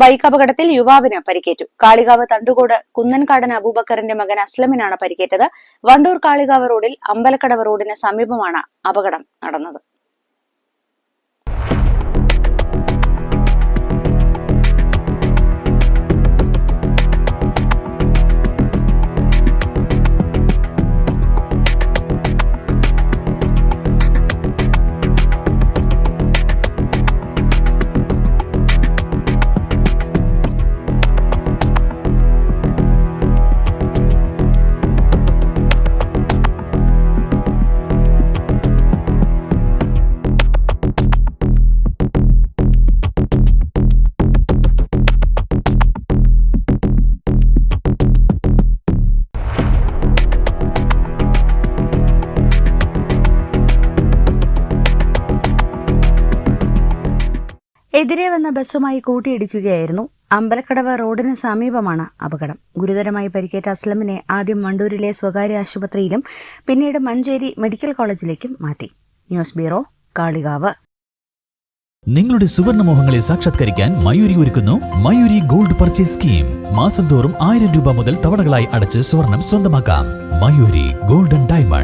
bike അപകടത്തിൽ യുവാവിന് പരിക്കേറ്റു. കാളികാവ് തണ്ടുകോട് കുന്നൻകാടൻ അബൂബക്കറിന്റെ മകൻ അസ്ലമിനാണ് പരിക്കേറ്റത്. വണ്ടൂർ കാളികാവ് റോഡിൽ അമ്പലക്കടവ് റോഡിന് സമീപമാണ് അപകടം നടന്നത്. എതിരെ വന്ന ബസ്സുമായി കൂട്ടിയിടിക്കുകയായിരുന്നു. അമ്പലക്കടവ് റോഡിന് സമീപമാണ് അപകടം. ഗുരുതരമായി പരിക്കേറ്റ അസ്ലമിനെ ആദ്യം വണ്ടൂരിലെ സ്വകാര്യ ആശുപത്രിയിലും പിന്നീട് മഞ്ചേരി മെഡിക്കൽ കോളേജിലേക്കും മാറ്റി. News bureau Kalikavu. നിങ്ങളുടെ സുവർണമോഹങ്ങളെ സാക്ഷാത്കരിക്കാൻ മയൂരി ഒരുക്കുന്നു മയൂരി ഗോൾഡ് പർച്ചേസ് സ്കീം. മാസം തോറും ആയിരം രൂപ മുതൽ തവണകളായി അടച്ച് സ്വർണം സ്വന്തമാക്കാം. Mayuri golden diamonds